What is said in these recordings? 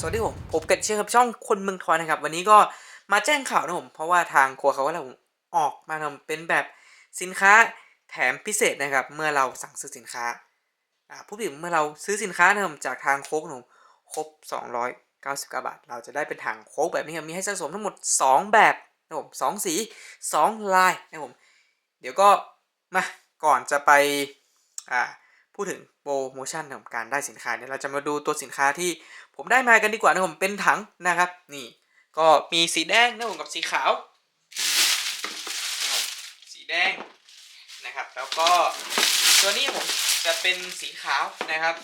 สวัสดีผมผมเกิดเชื่อครับช่องคนเมืองทอยนะครับ วันนี้ก็มาแจ้งข่าวนะผมเพราะว่าทางครัวเขาว่าเราออกมาทำเป็นแบบสินค้าแถมพิเศษนะครับ เมื่อเราสั่งซื้อสินค้าผู้ผิดเมื่อเราซื้อสินค้านะผมจากทางโค้กนะผมครบ 299 บาท เราจะได้เป็นถังโค้กแบบนี้ครับมีให้สะสมทั้งหมด 2 แบบนะผมสองสี 2 ลายนะผมเดี๋ยวก็มาก่อนจะไปอ่า พูดถึงโปรโมชั่นของการได้สินค้าเนี่ยเราจะมาดูตัวสินค้าที่ผมได้มากันดีกว่านะผมเป็นถังนะครับ นี่ก็มีสีแดงนะผมกับสีขาว สีแดงนะครับ แล้วก็ตัวนี้ผมจะเป็นสีขาวนะครับ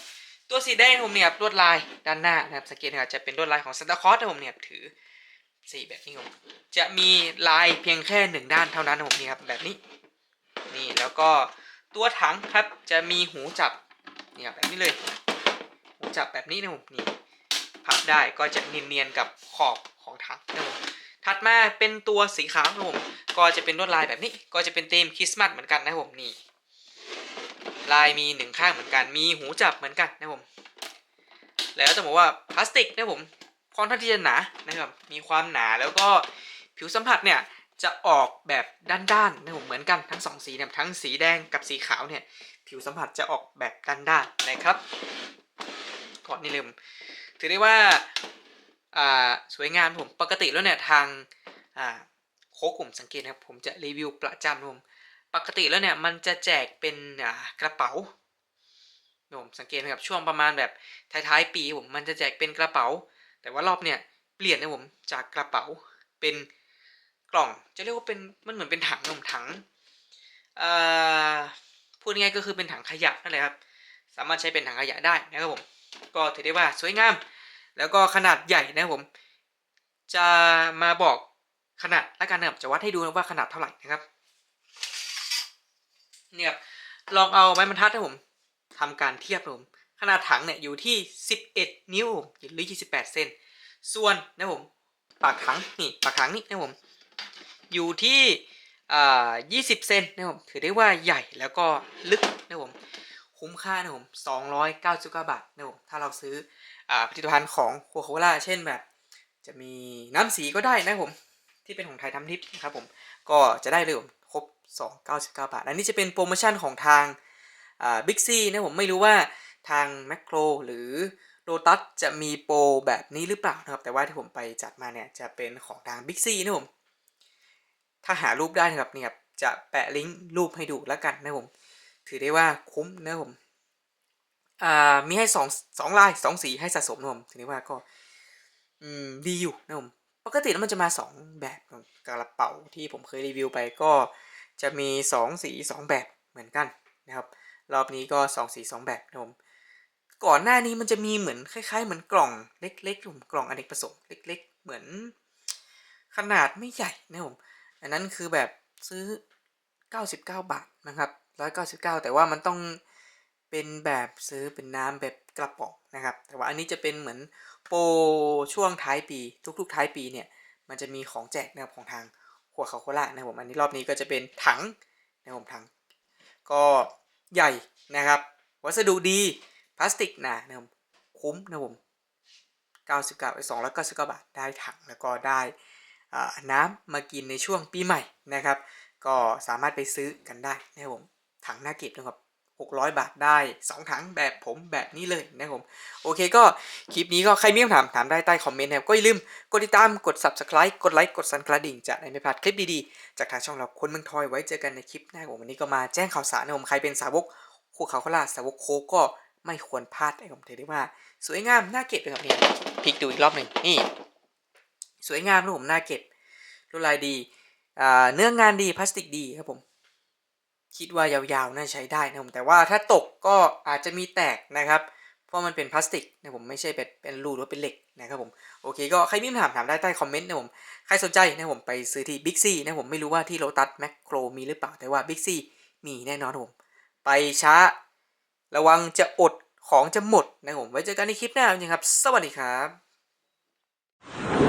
ตัวสีแดงผมเนี่ยลวดลายด้านหน้านะครับสังเกตนะครับจะเป็นลวดลายของซันตาคลอสนะผมเนี่ยถือสีแบบนี้ผมจะมีลายเพียงแค่หนึ่งด้านเท่านั้นนะผมนี่ครับแบบนี้ นี่แล้วก็ ตัวถังครับจะมีหูจับนี่ครับแบบนี้เลย หูจับแบบนี้นะผมนี่พับได้ก็จะเนียนๆกับขอบของถังนะผมถัดมาเป็นตัวสีขาวนะผมก็จะเป็นลวดลายแบบนี้ก็จะเป็นธีมคริสต์มาสเหมือนกันนะผมนี่ลายมีหนึ่งข้างเหมือนกันมีหูจับเหมือนกันนะผมแล้วจะบอกว่าพลาสติกนะผมค่อนข้างที่จะหนานะครับมีความหนาแล้วก็ผิวสัมผัสเนี่ย จะออกแบบด้านๆนะผมเหมือนกันทั้งสองสีเนี่ยทั้งสีแดงกับสีขาวเนี่ย ผิวสัมผัสจะออกแบบด้านๆนะครับก่อนนี่ลืมถือได้ว่าอ่าสวยงามผมปกติแล้วเนี่ยทางอ่าโค้กผมสังเกตนะครับผมจะรีวิวประจำนะผมปกติแล้วเนี่ยมันจะแจกเป็นอ่ากระเป๋าผมสังเกตนะครับช่วงประมาณแบบท้ายๆปีผมมันจะแจกเป็นกระเป๋า แต่ว่ารอบเนี่ยเปลี่ยนนะผมจากกระเป๋าเป็น กล่องจะเรียกว่าเป็นมันเหมือนเป็นถังนมถังพูดง่ายก็คือเป็นถังขยะนั่นแหละครับ สามารถใช้เป็นถังขยะได้นะครับผม ก็ถือได้ว่าสวยงาม แล้วก็ขนาดใหญ่นะครับผม จะมาบอกขนาดและกันนะครับจะวัดให้ดูนะว่าขนาดเท่าไหร่นะครับ เนี่ยครับลองเอาไม้บรรทัดนะผมทำการเทียบนะผมขนาดถังเนี่ยอยู่ที่ 11 นิ้วหรือ 28 เซน ส่วนนะผมปากถังนี่ปากถังนี่นะผม อยู่ที่ 20 เซนนะผมถือได้ว่าใหญ่แล้วก็ลึกนะผมคุ้มค่านะผม 299 บาทนะผมถ้าเราซื้ออผลิตภัณฑ์ของโคโคล่าเช่นแบบ จะมีน้ำสีก็ได้นะผม ที่เป็นของไทยทำทิพย์นะครับผม ก็จะได้เลยผมครบ 299 บาท อันนี้จะเป็นโปรโมชั่นของทางบิ๊กซีนะผมไม่รู้ว่าทางแมคโครหรือโ o ตัสจะมีโปรแบบนี้หรือเปล่านะครับ แต่ว่าที่ผมไปจัดมาเนี่ย จะเป็นของทางบิ๊กซีนะผม ถ้าหารูปได้นะครับเนี่ยครับจะแปะลิงก์รูปให้ดูแล้วกันนะผม ถือได้ว่าคุ้มนะผมอ่ามีให้สองสองลายสองสีให้สะสมนะผมถือได้ว่าก็อืมดีอยู่นะผมปกติแล้วมันจะมาสองแบบกระเป๋าที่ผมเคยรีวิวไปก็จะมีสองสีสองแบบเหมือนกันนะครับ รอบนี้ก็สองสีสองแบบนะผมก่อนหน้านี้มันจะมีเหมือนคล้ายๆ เหมือนกล่องเล็กๆผมกล่องอเนกประสงค์เล็ก ๆ เหมือน ขนาดไม่ใหญ่นะผม อันนั้นคือแบบซื้อ 99 บาทนะครับ 199 แต่ว่ามันต้องเป็นแบบซื้อเป็นน้ำแบบกระป๋องนะครับ แต่ว่าอันนี้จะเป็นเหมือนโปรช่วงท้ายปี ทุก ๆ ท้ายปีเนี่ย มันจะมีของแจกนะครับของทางขวดคาโคล่านะครับผมอันนี้รอบนี้ก็จะเป็นถังนะครับผมถัง ก็ใหญ่นะครับ วัสดุดีพลาสติกหนานะครับคุ้มนะครับผม99ไอ้299 บาทได้ถังแล้วก็ได้ น้ำมากินในช่วงปีใหม่นะครับ ก็สามารถไปซื้อกันได้นะครับผมถังหน้าเก็บนะครับ600 บาทได้ 2 ถังแบบผมแบบนี้เลยนะครับผมโอเคก็คลิปนี้ก็ใครมีคำถามถามได้ใต้คอมเมนต์นะครับก็อย่าลืมกดติดตามกด subscribe กดไลค์กดสั่นกระดิ่งจะได้ไม่พลาดคลิปดีๆ จากทางช่องเราคนเมืองทอยไว้เจอกันในคลิปหน้าผมวันนี้ก็มาแจ้งข่าวสารนะครับผมใครเป็นสาวกคู่เขาโคราสาวกโคก็ไม่ควรพลาดนะครับผมถือได้ว่า สวยงามน่าเก็บเลยครับเนี่ยพลิกดูอีกรอบหนึ่งนี่ สวยงามนะผมน่าเก็บลวดลายดีอ่าเนื้องานดีพลาสติกดีครับผม คิดว่ายาวๆน่าใช้ได้นะผมแต่ว่าถ้าตกก็อาจจะมีแตกนะครับ เพราะมันเป็นพลาสติกนะผมไม่ใช่เป็นเป็นรูหรือเป็นเหล็กนะครับผมโอเคก็ใครมีคำถามถามได้ใต้คอมเมนต์นะผมใครสนใจนะผมไปซื้อที่บิ๊กซีนะผมไม่รู้ว่าที่โ o ตัสแมคโครมีหรือเปล่าแต่ว่าบิ๊กซีมีแน่นอนผม ไปช้า ระวังจะอดของจะหมดนะผมไว้เจอกันในคลิปหน้านะครับ สวัสดีครับ